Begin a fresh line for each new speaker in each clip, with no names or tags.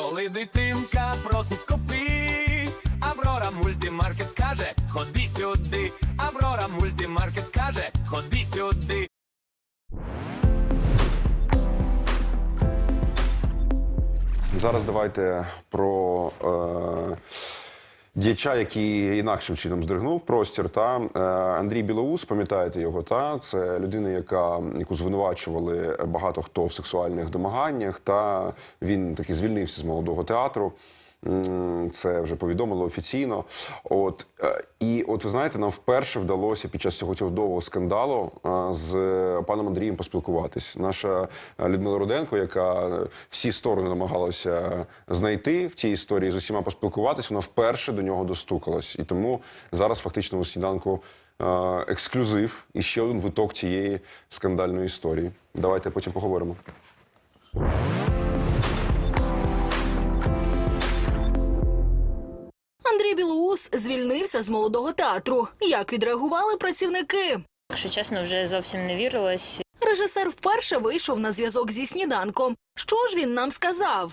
Коли дитинка просить купи, Аврора мультимаркет каже, ходи сюди. Аврора мультимаркет каже, ходи сюди.
Зараз давайте про е, діяча, який інакшим чином здригнув простір. Та е, Андрій Білоус, пам'ятаєте його? Та це людина, яка яку звинувачували багато хто в сексуальних домаганнях. Та він таки звільнився з молодого театру. Це вже повідомило офіційно. От е, і от ви знаєте, нам вперше вдалося під час цього цього довгого скандалу е, з паном Андрієм поспілкуватись. Наша Людмила Руденко, яка е, всі сторони намагалася знайти в цій історії, з усіма поспілкуватись, вона вперше до нього достукалась. І тому зараз фактично у сніданку ексклюзив і ще один виток цієї скандальної історії. Давайте потім поговоримо.
Андрій Білоус звільнився з молодого театру. Як відреагували працівники?
Якщо чесно, вже зовсім не вірилось.
Режисер вперше вийшов на зв'язок зі сніданком. Що ж він нам сказав?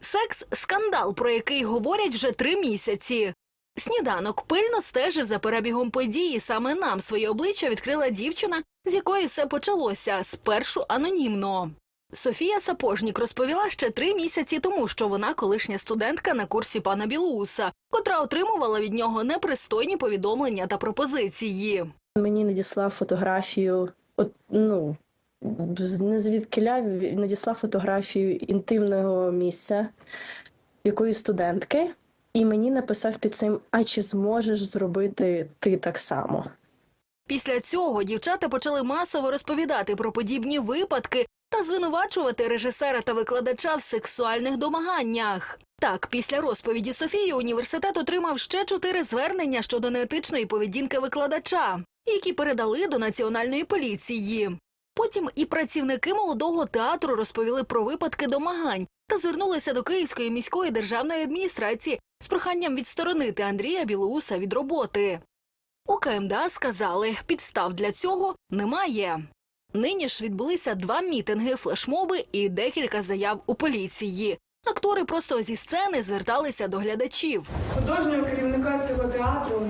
Секс скандал, про який говорять вже три місяці. Сніданок пильно стежив за перебігом події. Саме нам своє обличчя відкрила дівчина, з якої все почалося спершу анонімно. Софія Сапожнік розповіла ще три місяці тому, що вона колишня студентка на курсі пана Білуса, котра отримувала від нього непристойні повідомлення та пропозиції.
Мені надіслав фотографію, от, ну, не звідкиля, він надіслав фотографію інтимного місця якоїсь студентки, і мені написав під цим: А чи зможеш зробити ти так само?
Після цього дівчата почали масово розповідати про подібні випадки та звинувачувати режисера та викладача в сексуальних домаганнях. Так, після розповіді Софії університет отримав ще чотири звернення щодо неетичної поведінки викладача, які передали до національної поліції. Потім і працівники молодого театру розповіли про випадки домагань та звернулися до Київської міської державної адміністрації з проханням відсторонити Андрія Білоуса від роботи. У КМДА сказали, підстав для цього немає. Нині ж відбулися два мітинги, флешмоби і декілька заяв у поліції. Актори просто зі сцени зверталися до глядачів.
Художнього керівника цього театру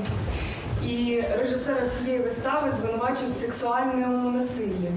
і режисера цієї вистави звинувачують в сексуальному насиллі.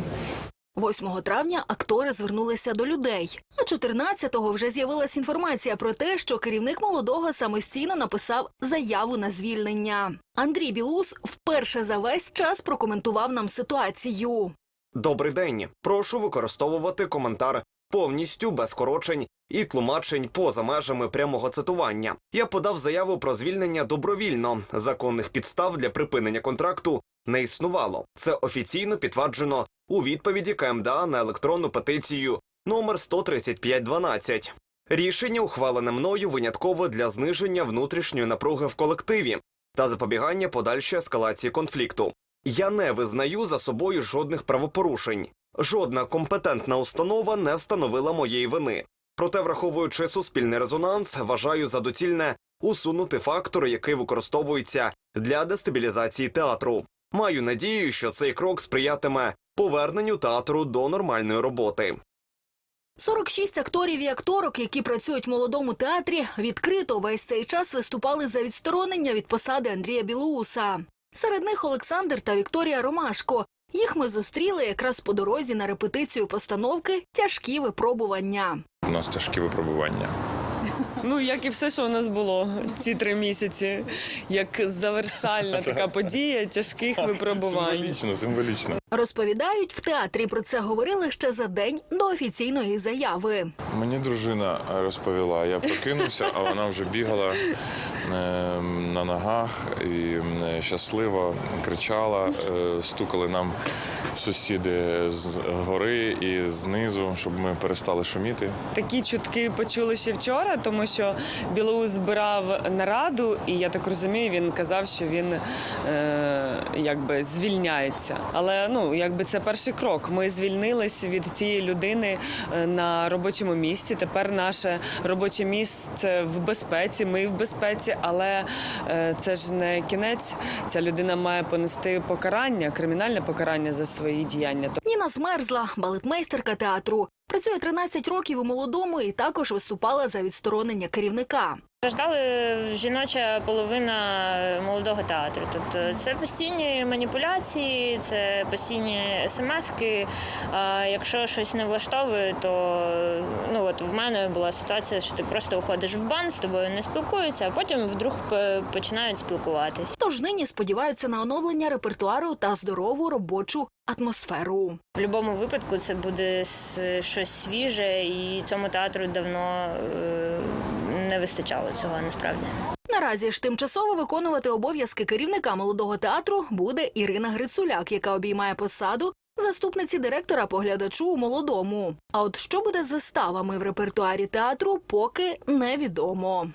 8 травня актори звернулися до людей. А 14-го вже з'явилася інформація про те, що керівник молодого самостійно написав заяву на звільнення. Андрій Білус вперше за весь час прокоментував нам ситуацію.
Добрий день. Прошу використовувати коментар повністю без скорочень і тлумачень поза межами прямого цитування. Я подав заяву про звільнення добровільно. Законних підстав для припинення контракту не існувало. Це офіційно підтверджено у відповіді КМДА на електронну петицію номер 13512. Рішення ухвалене мною винятково для зниження внутрішньої напруги в колективі та запобігання подальшої ескалації конфлікту. Я не визнаю за собою жодних правопорушень. Жодна компетентна установа не встановила моєї вини. Проте, враховуючи суспільний резонанс, вважаю за доцільне усунути фактор, який використовується для дестабілізації театру. Маю надію, що цей крок сприятиме поверненню театру до нормальної роботи.
46 акторів і акторок, які працюють в молодому театрі, відкрито весь цей час виступали за відсторонення від посади Андрія Білоуса. Серед них Олександр та Вікторія Ромашко. Їх ми зустріли якраз по дорозі на репетицію постановки Тяжкі випробування.
У нас тяжкі випробування.
Ну, як і все, що у нас було ці три місяці, як завершальна така подія тяжких випробувань.
Символічно, символічно.
Розповідають, в театрі про це говорили ще за день до офіційної заяви.
Мені дружина розповіла, я прокинувся, а вона вже бігала на ногах і щасливо кричала. Е, стукали нам сусіди з гори і знизу, щоб ми перестали шуміти.
Такі чутки почули ще вчора, тому що Білоус збирав нараду, і я так розумію, він казав, що він е, якби звільняється. Але ну якби це перший крок. Ми звільнились від цієї людини е, на робочому місці. Тепер наше робоче місце в безпеці. Ми в безпеці, але е, це ж не кінець. Ця людина має понести покарання, кримінальне покарання за свої діяння.
Ніна змерзла, балетмейстерка театру. Працює 13 років у молодому і також виступала за відсторонення керівника.
Страждали жіноча половина молодого театру. Тобто це постійні маніпуляції, це постійні смски. Якщо щось не влаштовує, то ну от в мене була ситуація, що ти просто уходиш в бан, з тобою не спілкуються, а потім вдруг починають спілкуватись.
Тож нині сподіваються на оновлення репертуару та здорову робочу атмосферу.
В будь-якому випадку це буде щось свіже, і цьому театру давно е, не вистачало цього насправді.
Наразі ж тимчасово виконувати обов'язки керівника молодого театру буде Ірина Грицуляк, яка обіймає посаду заступниці директора по глядачу у молодому. А от що буде з виставами в репертуарі театру, поки невідомо.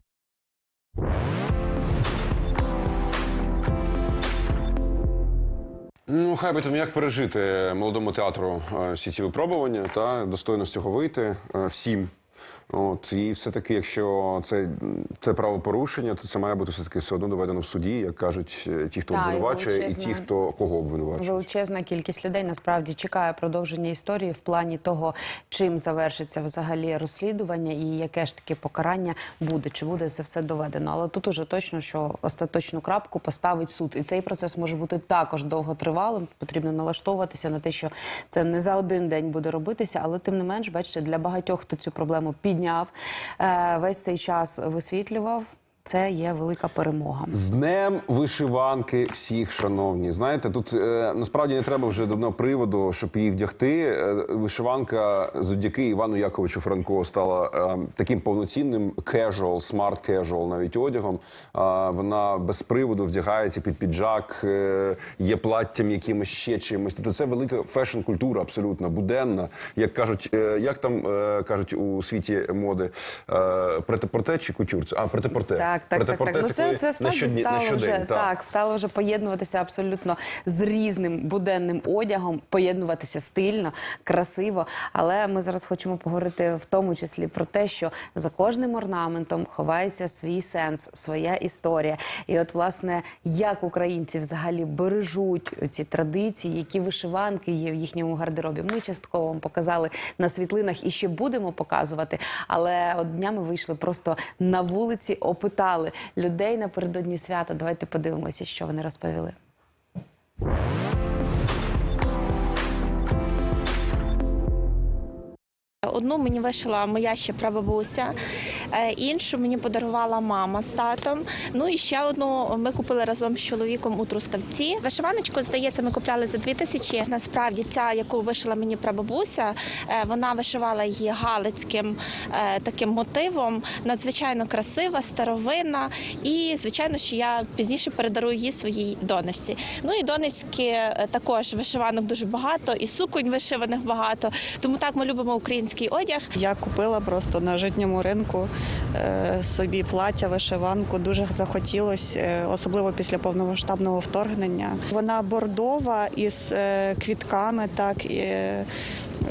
Ну, хай би там як пережити молодому театру е, всі ці випробування та достойно з цього вийти е, всім. От і все таки, якщо це, це правопорушення, то це має бути все таки все одно доведено в суді, як кажуть е, ті, хто обвинувачує, і ті, хто кого обвинувачує.
Величезна кількість людей насправді чекає продовження історії в плані того, чим завершиться взагалі розслідування і яке ж таке покарання буде, чи буде це все доведено. Але тут уже точно, що остаточну крапку поставить суд, і цей процес може бути також довготривалим. Потрібно налаштовуватися на те, що це не за один день буде робитися, але тим не менш, бачите, для багатьох, хто цю проблему підняв, е, весь цей час висвітлював. Це є велика перемога.
З днем вишиванки всіх, шановні. Знаєте, тут е, насправді не треба вже давно приводу, щоб її вдягти. Е, вишиванка завдяки Івану Яковичу Франко стала е, таким повноцінним casual, smart casual навіть одягом. Е, вона без приводу вдягається під піджак, е, є платтям якимось ще чимось. Тобто це велика фешн-культура, абсолютно буденна. Як кажуть, е, як там е, кажуть у світі моди, е, претепорте чи кутюр? Це- А, претепорте.
Так, так, так,
Претепорте
так. Ну, це, це справді
щодні-
стало
щодень,
вже
так.
так, стало вже поєднуватися абсолютно з різним буденним одягом, поєднуватися стильно, красиво. Але ми зараз хочемо поговорити в тому числі про те, що за кожним орнаментом ховається свій сенс, своя історія. І от, власне, як українці взагалі бережуть ці традиції, які вишиванки є в їхньому гардеробі. Ми частково вам показали на світлинах і ще будемо показувати. Але от днями вийшли просто на вулиці, опитали людей напередодні свята. Давайте подивимося, що вони розповіли.
Одну мені вишила моя ще прабабуся, е, іншу мені подарувала мама з татом. Ну і ще одну ми купили разом з чоловіком у Трускавці. Вишиваночку, здається, ми купляли за дві тисячі. Насправді, ця, яку вишила мені прабабуся, е, вона вишивала її галицьким е, таким мотивом. Надзвичайно красива, старовинна. І, звичайно, що я пізніше передарую її своїй донечці. Ну і донечки також вишиванок дуже багато, і суконь вишиваних багато. Тому так ми любимо український одяг.
Я купила просто на житньому ринку е, собі плаття, вишиванку. Дуже захотілося, е, особливо після повномасштабного вторгнення. Вона бордова із е, квітками, так і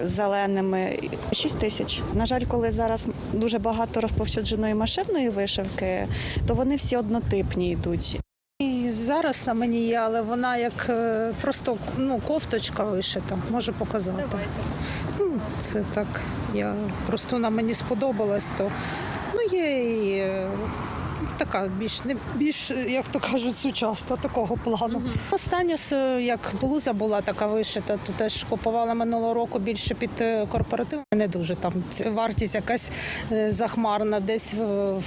зеленими. 6 тисяч. На жаль, коли зараз дуже багато розповсюдженої машинної вишивки, то вони всі однотипні йдуть.
Зараз на мені є, але вона як е, просто ну, кофточка вишита, можу показати. Ну, це так, я просто вона мені сподобалась, то ну, є і е, така більш не більш, як то кажуть, сучасна такого плану. Остання с- як блуза була така вишита, то теж купувала минулого року більше під е, корпоратив. Не дуже там вартість якась захмарна, десь в, в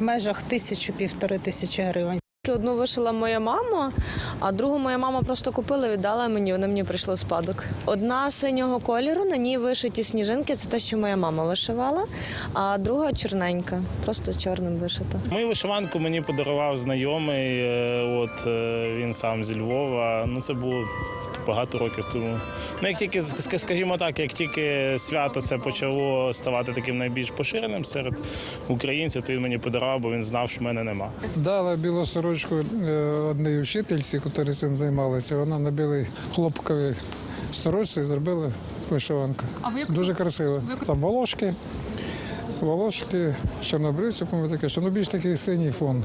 межах тисячу-півтори тисячі гривень.
Одну вишила моя мама, а другу моя мама просто купила, віддала мені. Вона мені прийшла в спадок. Одна синього кольору, на ній вишиті сніжинки. Це те, що моя мама вишивала, а друга чорненька, просто з чорним вишита.
Мою вишиванку мені подарував знайомий. е, От е, він сам зі Львова. Ну це було багато років тому. Ну як тільки скажімо так, як тільки свято це почало ставати таким найбільш поширеним серед українців, то він мені подарував, бо він знав, що в мене нема.
Дала білу сорочку е, одній вчительці, яка цим займалася. Вона на білій хлопковій сорочці зробила вишиванку. Дуже красиво. Там волошки, волошки, чорнобривці, по-моєму, що ну більш такий синій фон.